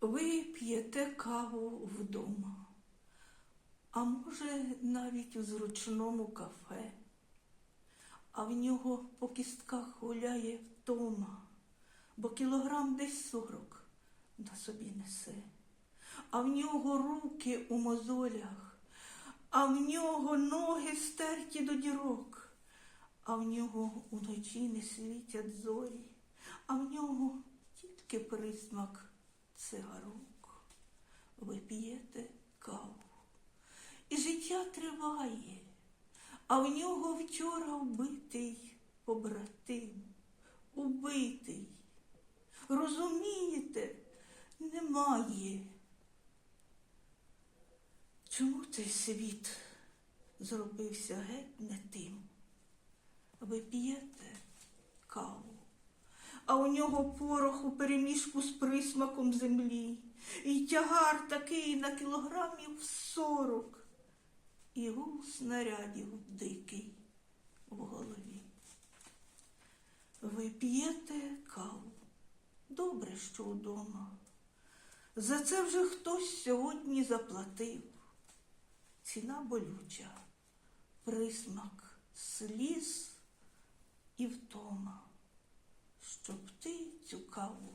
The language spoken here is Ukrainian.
Ви п'єте каву вдома, а може навіть у зручному кафе, а в нього по кістках гуляє втома, бо кілограм десь сорок на собі несе, а в нього руки у мозолях, а в нього ноги стерті до дірок, а в нього уночі не світять зорі, а в нього тільки присмак цигарок. Ви п'єте каву. І життя триває, а в нього вчора вбитий побратим, убитий. Розумієте, немає. Чому цей світ зробився геть не тим? Ви а у нього порох у переміжку з присмаком землі, і тягар такий на кілограмів сорок, і гул снарядів дикий в голові. Ви п'єте каву, добре, що вдома. За це вже хтось сьогодні заплатив. Ціна болюча, присмак, сліз і втома, щоб ти цю каву